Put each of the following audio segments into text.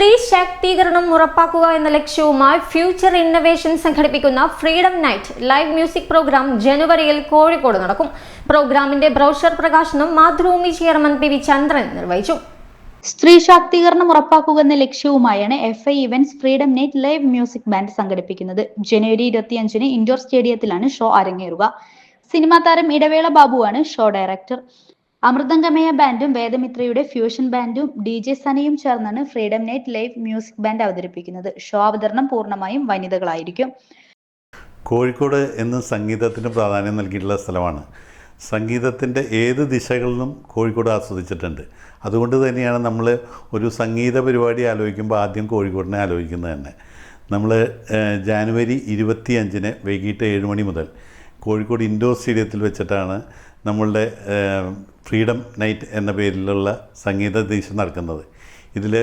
സ്ത്രീ ശാക്തീകരണം ഉറപ്പാക്കുക എന്ന ലക്ഷ്യവുമായി ഫ്യൂച്ചർ ഇന്നവേഷൻ സംഘടിപ്പിക്കുന്ന freedom night live music program ജനുവരിയിൽ കോഴിക്കോട് നടക്കും. പ്രോഗ്രാമിന്റെ ബ്രോഷർ പ്രകാശനം Mathrubhumi chairman P V Chandran നിർവഹിച്ചു. സ്ത്രീ ശാക്തീകരണം ഉറപ്പാക്കുക എന്ന ലക്ഷ്യവുമായാണ് F I events freedom night live music band സംഘടിപ്പിക്കുന്നത്. ജനുവരി ഇരുപത്തിയഞ്ചിന് ഇൻഡോർ സ്റ്റേഡിയത്തിലാണ് ഷോ അരങ്ങേറുക. സിനിമാ താരം ഇടവേള ബാബുവാണ് ഷോ ഡയറക്ടർ. അമൃതംഗമയ ബാൻഡും വേദമിത്രയുടെ ഫ്യൂഷൻ ബാൻഡും ഡി ജെ സനയും ചേർന്നാണ് freedom night live music band അവതരിപ്പിക്കുന്നത്. ഷോ അവതരണം പൂർണമായും വനിതകളായിരിക്കും. കോഴിക്കോട് എന്ന് സംഗീതത്തിന് പ്രാധാന്യം നൽകിയിട്ടുള്ള സ്ഥലമാണ്. സംഗീതത്തിന്റെ ഏത് ദിശകളിലും കോഴിക്കോട് ആസ്വദിച്ചിട്ടുണ്ട്. അതുകൊണ്ട് തന്നെയാണ് നമ്മൾ ഒരു സംഗീത പരിപാടി ആലോചിക്കുമ്പോൾ ആദ്യം കോഴിക്കോടിനെ ആലോചിക്കുന്നത് തന്നെ. നമ്മൾ ജാനുവരി ഇരുപത്തി അഞ്ചിന് വൈകിട്ട് ഏഴ് മണി മുതൽ കോഴിക്കോട് ഇൻഡോർ സ്റ്റേഡിയത്തിൽ വെച്ചിട്ടാണ് നമ്മളുടെ ഫ്രീഡം നൈറ്റ് എന്ന പേരിലുള്ള സംഗീത ദീക്ഷ നടക്കുന്നത്. ഇതിൽ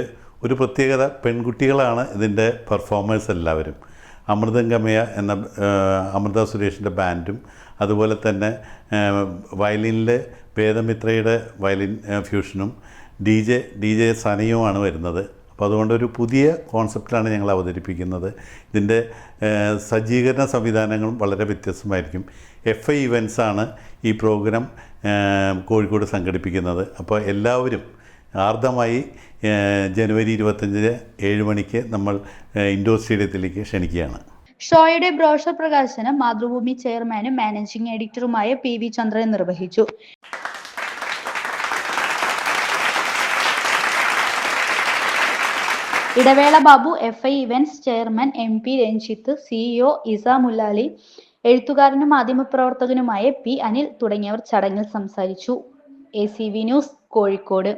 ഒരു പ്രത്യേകത പെൺകുട്ടികളാണ് ഇതിന്റെ പെർഫോമേഴ്സ് എല്ലാവരും. അമൃതംഗമയ എന്ന അമൃത സുരേഷിന്റെ ബാൻഡും അതുപോലെ തന്നെ വയലിനിൽ വേദമിത്രയുടെ വയലിൻ ഫ്യൂഷനും ഡി ജെ ഡി ജെ സനയുമാണ് വരുന്നത്. അപ്പോൾ അതുകൊണ്ട് ഒരു പുതിയ കോൺസെപ്റ്റിലാണ് ഞങ്ങൾ അവതരിപ്പിക്കുന്നത്. ഇതിന്റെ സജ്ജീകരണ സംവിധാനങ്ങളും വളരെ വ്യത്യസ്തമായിരിക്കും. എഫ് ഐ ഇവൻസാണ് ഈ പ്രോഗ്രാം കോഴിക്കോട് സംഘടിപ്പിക്കുന്നത്. അപ്പോൾ എല്ലാവരും ആർദ്രമായി ജനുവരി ഇരുപത്തഞ്ചിന് ഏഴ് മണിക്ക് നമ്മൾ ഇൻഡോർ സ്റ്റേഡിയത്തിലേക്ക് ക്ഷണിക്കുകയാണ്. ഷോയുടെ ബ്രോഷർ പ്രകാശനം മാതൃഭൂമി ചെയർമാനും മാനേജിംഗ് എഡിറ്ററുമായ പി വി ചന്ദ്രൻ നിർവഹിച്ചു. Idavela Babu F I events chairman M P Ranjith CEO Isa Mullali എഴുത്തുകാരനും മാധ്യമപ്രവർത്തകനുമായ പി അനിൽ തുടങ്ങിയവർ ചടങ്ങിൽ സംസാരിച്ചു. A news Kozhikode.